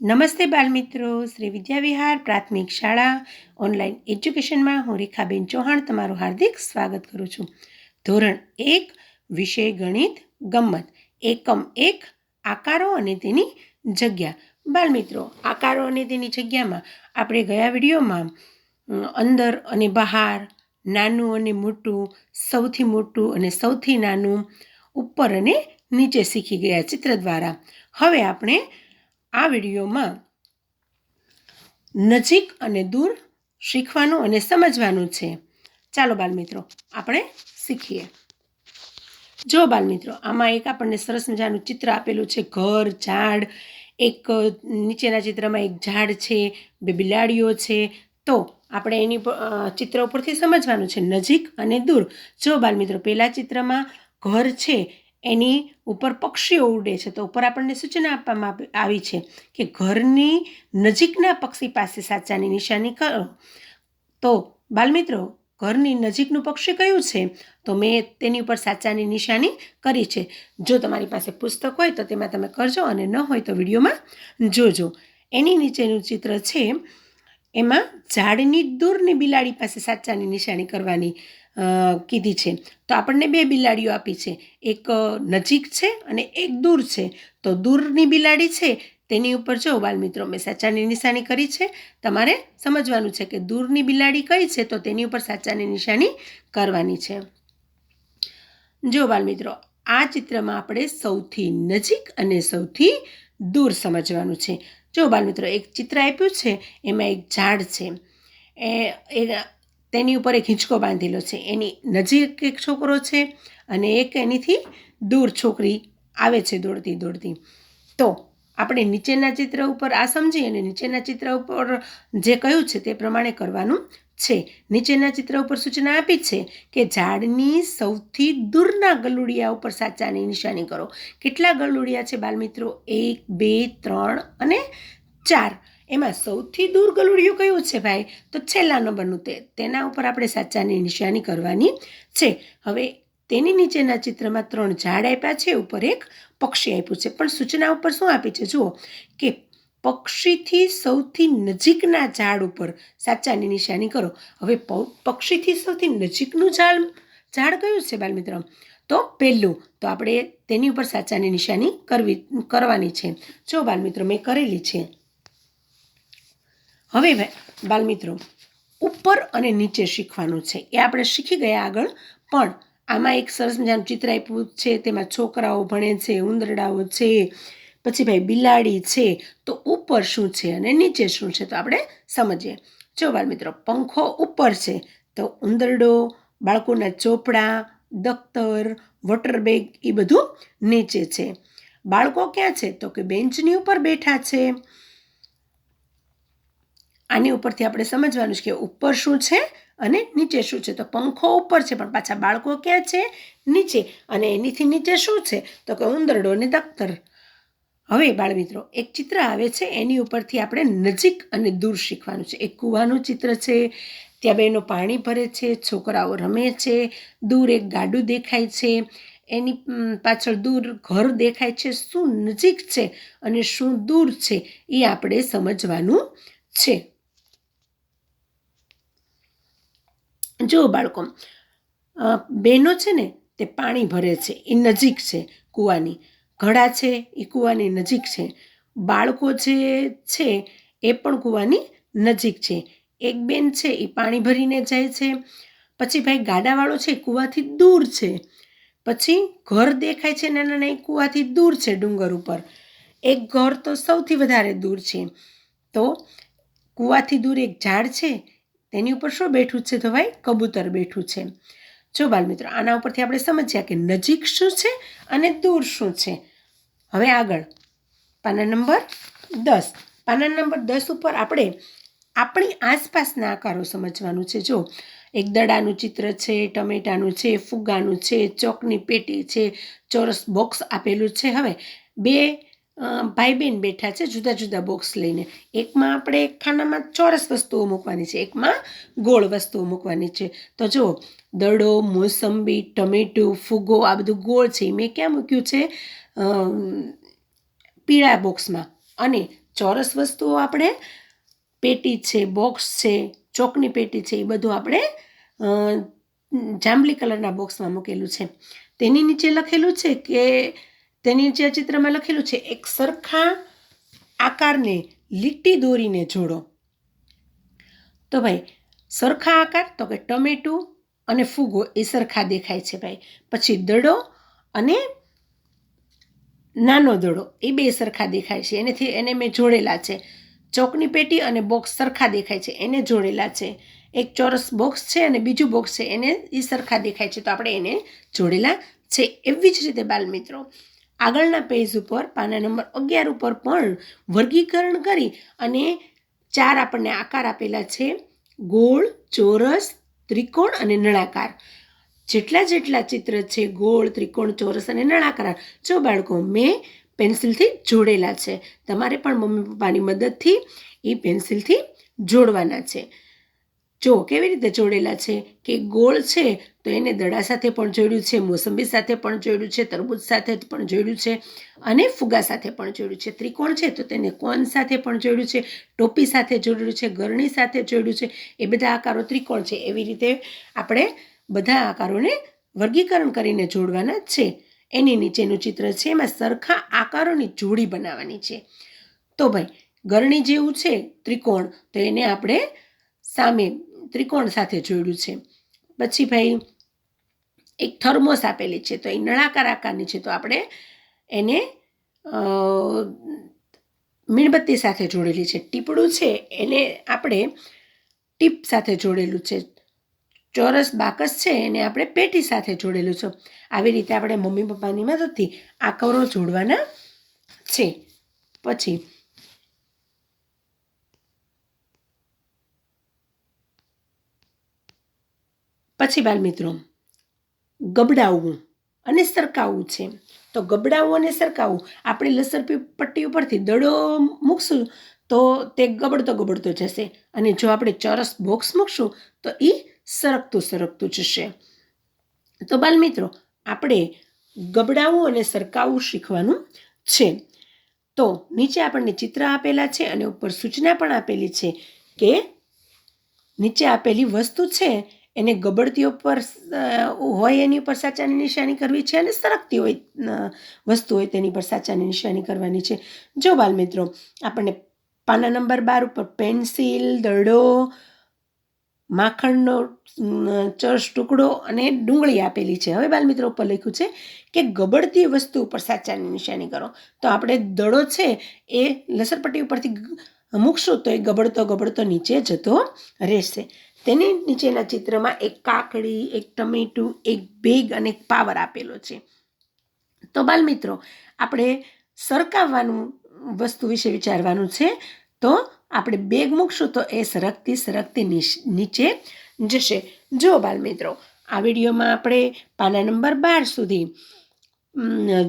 નમસ્તે બાલમિત્રો, શ્રી વિદ્યાવિહાર પ્રાથમિક શાળા ઓનલાઈન એજ્યુકેશનમાં હું રેખાબેન ચૌહાણ તમારું હાર્દિક સ્વાગત કરું છું. ધોરણ એક, વિષય ગણિત, ગમ્મત. એકમ એક, આકારો અને તેની જગ્યા. બાલમિત્રો, આકારો અને તેની જગ્યામાં આપણે ગયા વિડીયોમાં અંદર અને બહાર, નાનું અને મોટું, સૌથી મોટું અને સૌથી નાનું, ઉપર અને નીચે શીખી ગયા ચિત્ર દ્વારા. હવે આપણે આ વિડીયોમાં નજીક અને દૂર શીખવાનું અને સમજવાનું છે. ચાલો બાલમિત્રો, આપણે શીખીએ. જો બાલમિત્રો, આમાં એક આપણને સરસ મજાનું ચિત્ર આપેલું છે. ઘર, ઝાડ, એક નીચેના ચિત્રમાં એક ઝાડ છે, બે બિલાડીઓ છે. તો આપણે એની ચિત્ર ઉપરથી સમજવાનું છે. નજીક અને દૂર. જો બાલમિત્રો, પહેલાં ચિત્રમાં ઘર છે એની ઉપર પક્ષીઓ ઉડે છે. તો ઉપર આપણને સૂચના આપવામાં આવી છે કે ઘરની નજીકના પક્ષી પાસે સાચાની નિશાની કરો. તો બાલમિત્રો, ઘરની નજીકનું પક્ષી કયું છે? તો મેં તેની ઉપર સાચાની નિશાની કરી છે. જો તમારી પાસે પુસ્તક હોય તો તેમાં તમે કરજો અને ન હોય તો વિડીયોમાં જોજો. એની નીચેનું ચિત્ર છે એમાં ઝાડની દૂરની બિલાડી પાસે સાચાની નિશાની કરવાની કીધી છે. તો આપણને બે બિલાડીઓ આપી છે. એક નજીક છે અને એક દૂર છે. તો દૂરની બિલાડી છે, તેની ઉપર જો બાલમિત્રો મેં સાચાની નિશાની કરી છે. તમારે સમજવાનું છે કે દૂરની બિલાડી કઈ છે, તો તેની ઉપર સાચાની નિશાની કરવાની છે. જો બાલમિત્રો આ ચિત્રમાં આપણે સૌથી નજીક અને સૌથી દૂર સમજવાનું છે. જો બાલમિત્રો એક ચિત્ર આપ્યું છે, એમાં એક ઝાડ છે. એ એ તેની ઉપર એક હિંચકો બાંધેલો છે. એની નજીક એક છોકરો છે અને એક એનીથી દૂર છોકરી આવે છે દોડતી દોડતી. તો આપણે નીચેના ચિત્ર ઉપર આ સમજી અને નીચેના ચિત્ર ઉપર જે કહ્યું છે તે પ્રમાણે કરવાનું છે. નીચેના ચિત્ર ઉપર સૂચના આપી છે કે ઝાડની સૌથી દૂરના ગલુડિયા ઉપર સાચાની નિશાની કરો. કેટલા ગલુડિયા છે બાલમિત્રો? એક, બે, ત્રણ અને ચાર. એમાં સૌથી દૂર ગલુડિયું કયું છે ભાઈ? તો છેલ્લા નંબરનું તે. તેના ઉપર આપણે સાચાની નિશાની કરવાની છે. હવે તેની નીચેના ચિત્રમાં ત્રણ ઝાડ આપ્યા છે. ઉપર એક પક્ષી આપ્યું છે. પણ સૂચના ઉપર શું આપી છે? જુઓ કે પક્ષીથી સૌથી નજીકના ઝાડ ઉપર. સાચાની નિશાની કરો. હવે પક્ષીથી સૌથી નજીકનું ઝાડ ઝાડ કયું છે બાલમિત્ર? તો પહેલું તો આપણે તેની ઉપર સાચાની નિશાની કરવી, કરવાની છે. જો બાલમિત્રો, મેં કરેલી છે. હવે બાલમિત્રો, ઉપર અને નીચે શીખવાનું છે. એ આપણે શીખી ગયા આગળ. પણ આમાં એક સરસ મજાનું ચિત્ર આપ્યું છે. તેમાં છોકરાઓ ભણે છે, ઉંદરડાઓ છે પછી ભાઈ બિલાડી છે, તો ઉપર શું છે અને નીચે શું છે તો આપણે સમજીએ. જો બાલમિત્રો પંખો ઉપર છે, તો ઉંદરડો, બાળકોના ચોપડા, દફતર, વોટર બેગ એ બધું નીચે છે. બાળકો ક્યાં છે? તો કે બેન્ચની ઉપર બેઠા છે. આની ઉપરથી આપણે સમજવાનું છે કે ઉપર શું છે અને નીચે શું છે. તો પંખો ઉપર છે, પણ પાછા બાળકો ક્યાં છે? નીચે. અને એનીથી નીચે શું છે? તો કે ઉંદરડો અને દફતર. હવે બાળમિત્રો, એક ચિત્ર આવે છે, એની ઉપરથી આપણે નજીક અને દૂર શીખવાનું છે. એક કૂવાનું ચિત્ર છે, ત્યાં બહેનો પાણી ભરે છે, છોકરાઓ રમે છે, દૂર એક ગાડું દેખાય છે, એની પાછળ દૂર ઘર દેખાય છે. શું નજીક છે અને શું દૂર છે એ આપણે સમજવાનું છે. જો બાળકો બહેનો છે ને, તે પાણી ભરે છે, એ નજીક છે કૂવાની. ઘડા છે, એ કૂવાની નજીક છે. બાળકો જે છે, એ પણ કૂવાની નજીક છે. એક બેન છે, એ પાણી ભરીને જાય છે. પછી ભાઈ ગાડાવાળો છે કૂવાથી દૂર છે. પછી ઘર દેખાય છે નાના નાના કૂવાથી દૂર છે ડુંગર ઉપર. એક ઘર તો સૌથી વધારે દૂર છે. તો કૂવાથી દૂર એક ઝાડ છે, તેની ઉપર શું બેઠું છે તો ભાઈ? કબૂતર બેઠું છે. જો બાલમિત્રો, આના ઉપરથી આપણે સમજ્યા કે નજીક શું છે અને દૂર શું છે. હવે આગળ. પાના નંબર દસ. પાના નંબર દસ ઉપર આપણે આપણી આસપાસના આકારો સમજવાનું છે. જો એક દડાનું ચિત્ર છે, ટમેટાનું છે ફુગ્ગાનું છે, ચોકની પેટી છે, ચોરસ બોક્સ આપેલું છે. હવે બે ભાઈ બહેન બેઠા છે, જુદા જુદા બોક્સ લઈને. એકમાં આપણે એક ખાનામાં ચોરસ વસ્તુઓ મૂકવાની છે, એકમાં ગોળ વસ્તુઓ મૂકવાની છે. તો જુઓ, દડો, મોસંબી, ટમેટું, ફુગો, આ બધું ગોળ છે, એ મેં ક્યાં મૂક્યું છે? પીળા બોક્સમાં અને ચોરસ વસ્તુઓ આપણે પેટી છે બોક્સ છે, ચોકની પેટી છે, એ બધું આપણે જાંબલી કલરના બોક્સમાં મૂકેલું છે. તેની નીચે લખેલું છે કે તેની જે ચિત્રમાં લખેલું છે, એક સરખા આકારને લીટી દોરીને જોડો. તો ભાઈ, સરખા આકાર, તો કે ટમેટું અને ફૂગો એ સરખા દેખાય છે ભાઈ. પછી દડો અને નાનો દડો, એ બે સરખા દેખાય છે. એનેથી એને મેં જોડેલા છે. ચોકની પેટી અને બોક્સ સરખા દેખાય છે. એને જોડેલા છે. એક ચોરસ બોક્સ છે અને બીજું બોક્સ છે. એને એ સરખા દેખાય છે. તો આપણે એને જોડેલા છે. એવી જ રીતે બાલ મિત્રો આગળના પેજ ઉપર, પાના નંબર અગિયાર ઉપર પણ વર્ગીકરણ કરી અને ચાર આપણને આકાર આપેલા છે. ગોળ, ચોરસ, ત્રિકોણ અને નળાકાર. જેટલા જેટલા ચિત્ર છે, ગોળ, ત્રિકોણ, ચોરસ અને નળાકાર, જો બાળકો મેં પેન્સિલથી જોડેલા છે, તમારે પણ મમ્મી પપ્પાની મદદથી એ પેન્સિલથી જોડવાના છે. જો કેવી રીતે જોડેલા છે? કે ગોળ છે, તો એને દડા સાથે પણ જોડ્યું છે, મોસંબી સાથે પણ જોડ્યું છે, તરબૂચ સાથે પણ જોડ્યું છે અને ફુગા સાથે પણ જોડ્યું છે. ત્રિકોણ છે, તો તેને કોન સાથે પણ જોડ્યું છે, ટોપી સાથે જોડ્યું છે, ગરણી સાથે જોડ્યું છે. એ બધા આકારો ત્રિકોણ છે. એવી રીતે આપણે બધા આકારોને વર્ગીકરણ કરીને જોડવાના છે. એની નીચેનું ચિત્ર છે, એમાં સરખા આકારોની જોડી બનાવવાની છે. તો ભાઈ, ગરણી જેવું છે ત્રિકોણ, તો એને આપણે સામે ત્રિકોણ સાથે જોડ્યું છે. પછી ભાઈ, એક થર્મોસ આપેલી છે. તો એ નળાકાર આકારની છે. તો આપણે એને મીણબત્તી સાથે જોડેલી છે. ટીપડું છે. એને આપણે ટીપ સાથે જોડેલું છે. ચોરસ બાકસ છે. એને આપણે પેટી સાથે જોડેલું છે. આવી રીતે આપણે મમ્મી પપ્પાની મદદથી આકારો જોડવાના છે. પછી પછી બાલમિત્રો, ગબડાવવું અને સરકાવવું છે. તો ગબડાવવું અને સરકાવવું, આપણે લસરપી પટ્ટી ઉપરથી દડો મૂકશું, તો તે ગબડતો ગબડતો જશે. અને જો આપણે ચોરસ બોક્સ મૂકશું, તો એ સરકતું સરકતું જશે. તો બાલમિત્રો, આપણે ગબડાવવું અને સરકાવવું શીખવાનું છે. તો નીચે આપણને ચિત્ર આપેલા છે અને ઉપર સૂચના પણ આપેલી છે કે નીચે આપેલી વસ્તુ છે એને ગબડતી ઉપર હોય એની ઉપર સાચાની નિશાની કરવી છે અને સરકતી હોય વસ્તુ હોય તેની પર સાચાની નિશાની કરવાની છે. જો બાલમિત્રો, આપણને પાના નંબર બાર ઉપર પેન્સિલ, દડો, માખણનો ચર્ચ ટુકડો અને ડુંગળી આપેલી છે. હવે બાલ મિત્રો ઉપર લખ્યું છે કે ગબડતી વસ્તુ ઉપર સાચાની નિશાની કરો. તો આપણે દડો છે એ લસરપટ્ટી ઉપરથી મૂકશું તો એ ગબડતો ગબડતો નીચે જતો રહેશે. તેની નીચેના ચિત્રમાં એક કાકડી, એક ટમેટું, એક બેગ અને એક પાવર આપેલો છે. તો બાલ મિત્રો આપણે સરકાવવાનું વસ્તુ વિશે વિચારવાનું છે. તો આપણે બેગ મૂકશું તો એ સરકતી સરકતી નીચે જશે. જો બાલ મિત્રો આ વિડીયોમાં આપણે પાના નંબર બાર સુધી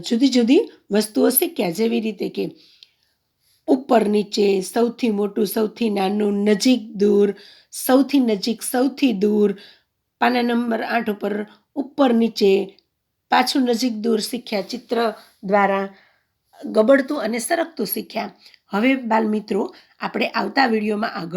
જુદી જુદી વસ્તુઓ શીખ્યા. જેવી રીતે કે ઉપર નીચે સૌથી મોટું, સૌથી નાનું, નજીક દૂર, સૌથી નજીક, સૌથી દૂર, પાના નંબર આઠ ઉપર ઉપર નીચે, પાછું નજીક દૂર શીખ્યા ચિત્ર દ્વારા ગબડતું અને સરકતું શીખ્યા. હવે બાલમિત્રો આપણે આવતા વિડીયોમાં આગળ